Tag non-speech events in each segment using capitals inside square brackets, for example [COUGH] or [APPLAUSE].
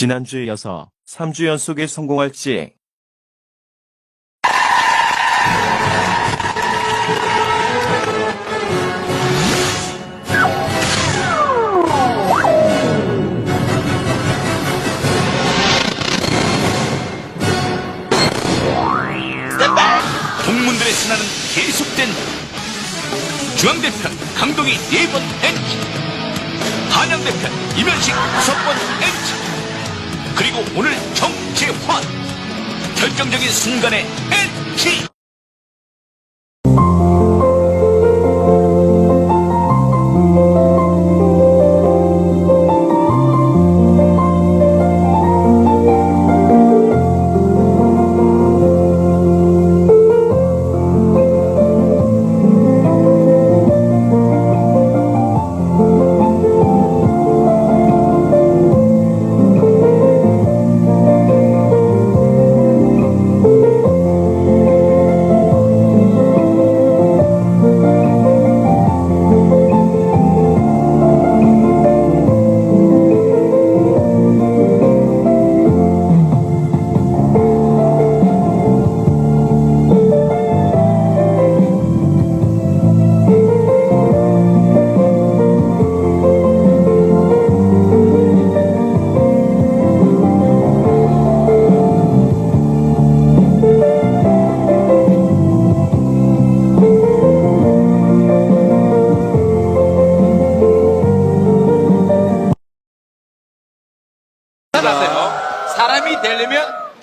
지난주에 이어서 3주 연속에 성공할지 그리고 오늘 정재환. 결정적인 순간의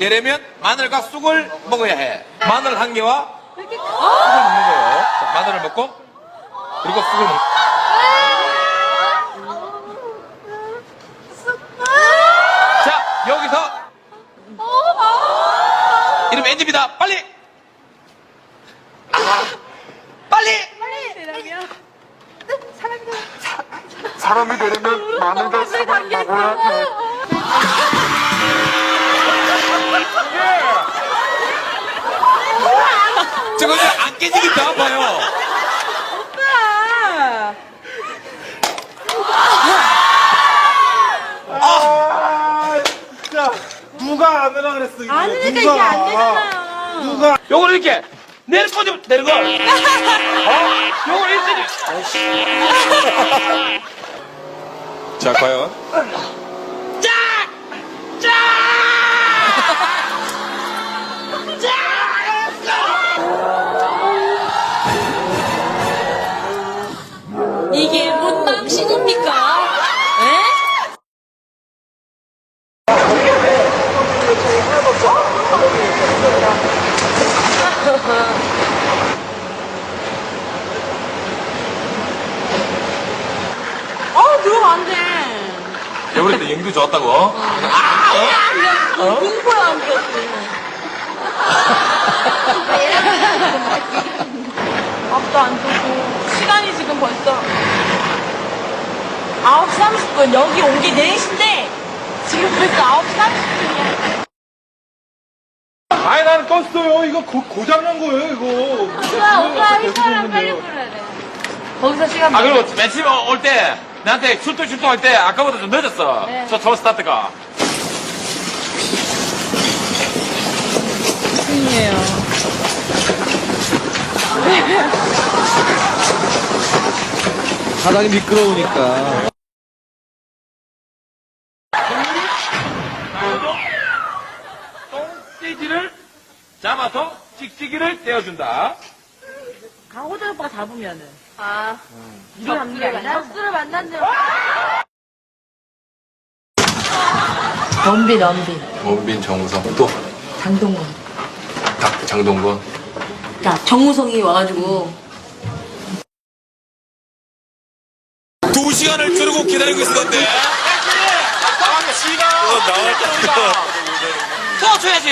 되려면 마늘과 쑥을 먹어야 해. 마늘 한 개와 쑥을 먹는 거예요. 자, 마늘을 먹고 그리고 쑥을 먹. 자 여기서 이름 엔지입니다. 빨리. 아, 빨리. 사람이 되려면 마늘과 쑥을 먹어야 해. 저거 이제 안 깨지기 더 아파요. 아, 진짜 누가 안 하라 그랬어 이거. 아니니까 누가. 이게 안 되잖아요. 누가 요걸 이렇게 내리고 좀 내리고. 어? 요걸 이렇게. 자 과연. 이게 뭔 망신입니까? 에? 어, 들어가면 안 돼. 여버릴 때 연기도 좋았다고. 어? 공포야, 안 되었어. 밥도 안 주고, 시간이 지금 벌써 9시 30분. 여기 온 게 4시인데, 지금 벌써 9시 30분이야. 아니 나는 껐어요. 이거 고, 고장난 거예요 이거. 오빠, 오빠, 휘파람 빨리 불어야 돼. 거기서 시간 아 그리고 맨 처음에 올때 나한테 출동 출동할 때 아까보다 좀 늦었어. 네. 저 저 스타트가. [LAUGHS] 바닥이 미끄러우니까. 똥돼지를 잡아서 찍찍이를 떼어준다. 강호동 오빠가 잡으면은. 아. 이거 잡는 게 아니라? 덕수를 만난대요. 넘비, 넘비. 원빈 정우성 또 장동건. 닭 장동건 자, 정우성이 와가지고. 두 시간 시간을 두르고 기다리고 있었는데. 나가면 씨가 도와줘야지.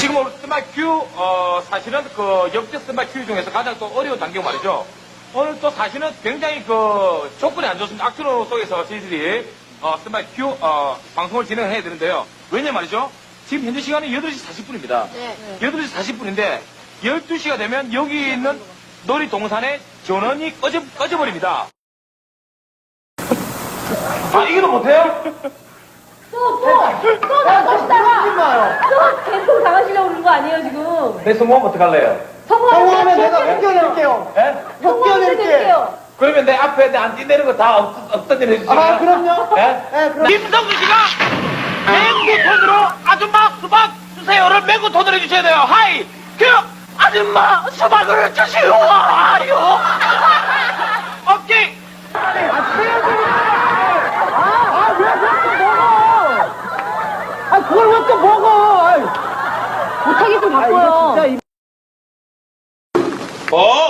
지금 우리 스마일 큐, 어, 사실은 그 역대 스마일 큐 중에서 가장 또 어려운 단계가 말이죠. 오늘 또 사실은 굉장히 그 조건이 안 좋습니다. 악순환 속에서 저희들이 어, 스마일 큐, 어, 방송을 진행을 해야 되는데요. 왜냐 말이죠. 지금 현재 시간이 8시 40분입니다. 8시 40분인데 12시가 되면 여기 있는 놀이동산의 전원이 꺼져, 꺼져버립니다. 아, 이기도 못해요? 또 나가시다가 또 계속 나가시려고 그러는 거 아니에요 지금? 내 성공하면 어떡할래요? 성공하면 내가 웃겨낼게요. 예? 성공하면 드릴게요. 그러면 내 앞에 안 뛰내는 거 다 없던 일 해주세요. 아, 그럼요. 예? 네, 그럼. 김성수 씨가 맹구톤으로 아줌마 수박 주세요를 맹구톤으로 해주셔야 돼요. 하이! 큐! 아줌마 수박을 주시오! 아유! 오케이! 아, 그걸 왜 또 먹어? 아이, 못하겠으면 바꿔요. 어?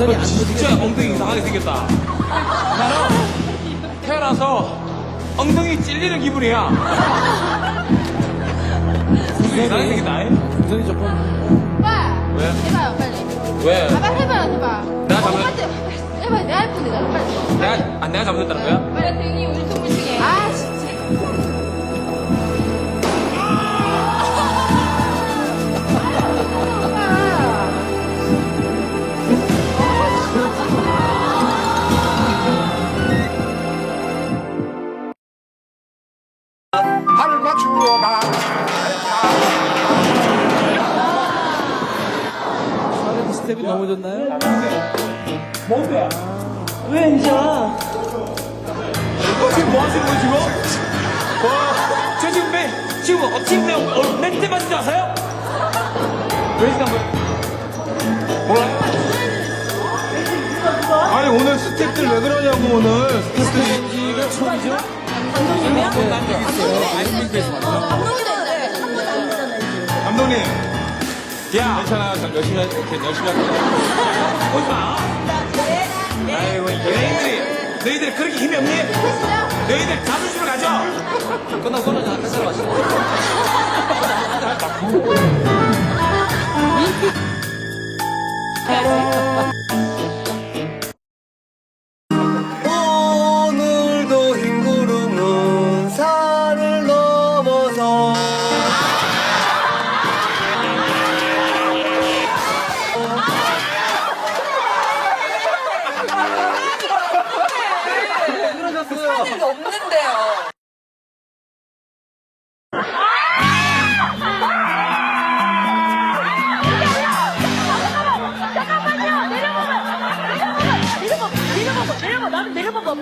풍선이 안 진짜 엉덩이 이상하게 생겼다. 나는 태어나서 엉덩이 찔리는 기분이야. 엉덩이 이상하게 생겼다. 잉? 풍선이 조금. 오빠 왜? 해봐요 빨리. 왜? 아 빨리 해봐요 해봐. 내가 잘못- 엄마한테 해봐 내가 할 건데 내가 빨리 내가, 아, 내가 잘못했다는 거야? 빨리. 등이 동물 중에 아 진짜 스텝이 너무 좋나요? 어, 지금 뭐 하시는 거예요, 지금? 와, 저 지금 매, 지금 어, 침대, 어, 멘트 맞지 마세요? 왜 지금 한 몰라요? 아니, 오늘 스태프들 왜 그러냐고, 오늘. 스태프들. 이가 처음이죠? 감독님. 야, 괜찮아. 열심히 할, 열심히 할게. 오지 마. 아이고, 너희들이, 너희들이 그렇게 힘이 없니? 너희들 자존심을 가져. 끝나고 끊어져. 한 사람 마시고. 내려봐봐, 내려봐, 나는 내려봐봐.